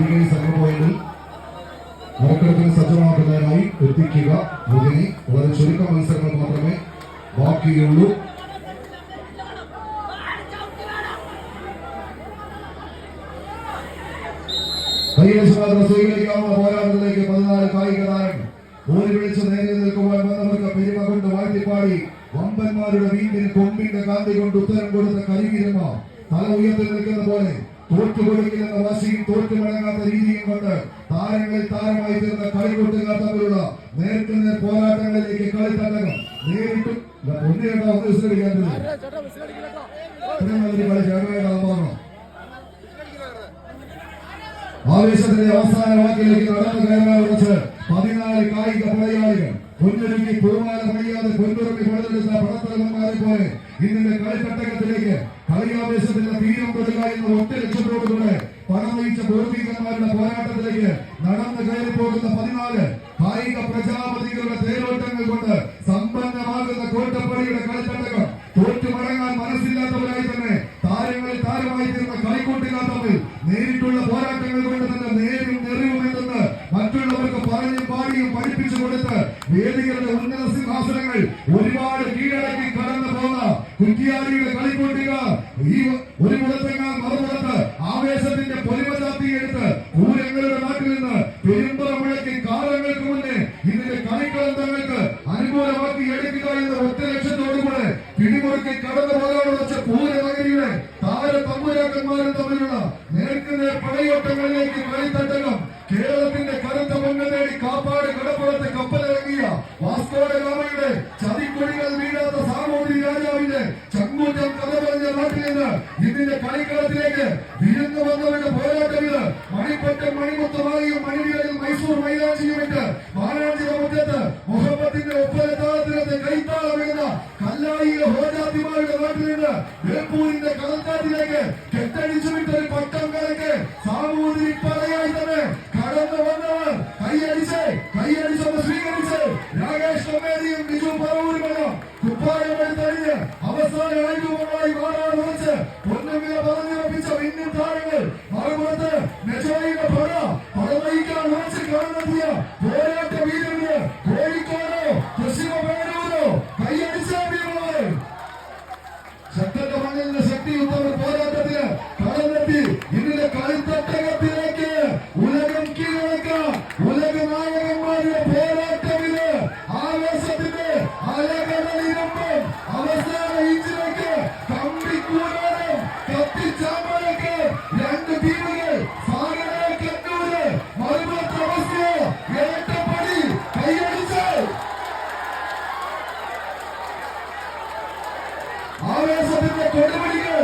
തിരികെ സെൻട്രൽ പോയിന്റിൽ നറുക്കെടുപ്പിന് സജ്ജമാക്കുന്നതിനായി എത്തിക്കുക. മുതിനി വളരെ ചുരുക്കം മത്സരങ്ങൾ മാത്രമേ ബാക്കിയുള്ളൂ. കൈയശമാത്ര സ്വീകരിക്കാവുന്ന പോരാട്ടത്തിലേക്ക് പതിനാല് കായിക താരങ്ങൾ ഓടി വിളിച്ച് നേരെ നിൽക്കുവാൻ വന്നവർക്ക് പെരുമ കൊണ്ട് വമ്പന്മാരുടെ വീണ്ടിന് കൊമ്പിന്റെ കാന്തി ഉത്തരം കൊടുത്ത കരിവീരമ്മ തല ഉയർത്തി നിൽക്കുന്ന പോലെ തോറ്റു കൊടുക്കില്ലെന്ന വാശിയും തോറ്റു മടങ്ങാത്ത രീതിയും കൊണ്ട് താരങ്ങളിൽ താരമായി തീർന്ന കളികൂട്ടുകാർ തമ്മിലുള്ള നേരിട്ട് നേർ പോരാട്ടങ്ങളിലേക്ക് കളിത്തട്ടകം നേരിട്ടും ഒന്ന് വിശ്രമിക്കാൻ ഇത്രയും കളി ചേർന്നായിട്ട് ആവേശത്തിന്റെ അവസാന വാക്കിലേക്ക് നടന്നു. കയറാൻ വിളിച്ച് പതിനാല് കായിക പടയാളികൾ പൊന്നൊരുക്കി കുറുമാല പണിയാതെ പൊന്നുറക്കി പണിതെടുത്ത പടത്തലവന്മാരെ പോലെ ഇന്നിന്റെ കളിത്തട്ടകത്തിലേക്ക് കളിയാവേശത്തിന്റെ തീരം കൊടുക്കുക എന്ന ഒറ്റ ലക്ഷ്യത്തോടുകൂടെ പണം നയിച്ച പൂർവികന്മാരുടെ പോരാട്ടത്തിലേക്ക് നടന്നു കയറി പോകുന്ന പതിനാല് കായിക പ്രജാപതികളുടെ തേരോട്ടങ്ങൾ കൊണ്ട് സമ്പന്നമാകുന്ന കോട്ടപ്പടിയുടെ കളിത്തട്ടകം തോറ്റു മടങ്ങാൻ മനസ്സില്ലാത്തവരായി തന്നെ താരങ്ങളിൽ താരമായി തീർന്ന കളിക്കൂട്ടുകാർ തമ്മിൽ നേരിട്ടുള്ള പോരാട്ടങ്ങൾ കൊണ്ട് തന്നെ നേരും വേദികളുടെ സിംഹാസനങ്ങൾ ഒരുപാട് കീഴടക്കി കടന്നു പോകുന്ന കുറ്റിയാടിയുടെ കളിക്കൂട്ടുകാർ ഈ ഒരു മുഖത്തെങ്ങാൻ മറുപുറത്ത് ആവേശത്തിന്റെ പൊലിമ ചാത്തിയെടുത്ത് ഊരങ്ങളുടെ നാട്ടിൽ നിന്ന് പെരുമ്പറ മുഴക്കി കാലങ്ങൾക്ക് മുന്നേ ഇതിന്റെ കളിക്കളം തങ്ങൾക്ക് അനുകൂലമാക്കി എടുക്കുക എന്ന ഒറ്റ ലക്ഷ്യത്തോടുകൂടെ പിടിമുറുക്കി കടന്നു പോകാനുള്ള വെച്ച പൂരനഗരിയുടെ താര തമ്പുരാക്കന്മാരും തമ്മിലുള്ള നേർക്കുന്ന പടയോട്ടങ്ങളിലേക്ക് கூட்டம் கதவறிஞர் நாட்டிலிருந்து இன்றைய கலைக்களத்திலேக்கு இருந்து வந்துவிட்ட போராட்டங்கள். மணிப்பட்டம் மணிமுத்து வாரியம் மணிகளில் மைசூர் மயிலாட்சியும் விட்டு மாநாட்டிய முற்றத்தை முகப்பத்தின் ஒப்பந்த தாளத்தினத்தை கைத்தாள மிகுந்த கல்லாயில ஹோஜாதிமாருடைய நாட்டிலிருந்து வேப்பூர் இந்த கெட்டடிச்சு பட்டம் கலக்கு சாமூதி കമ്മേരിയും ബിജു പറവൂരുമെല്ലാം കുപ്പായമെടുത്തഴിഞ്ഞ് അവസാന ആയുധമായി മാറാൻ വിളിച്ച് പൊന്നുവില പറഞ്ഞുറപ്പിച്ച പിന്നിൽ താരങ്ങൾ കൊടുമുടികൾ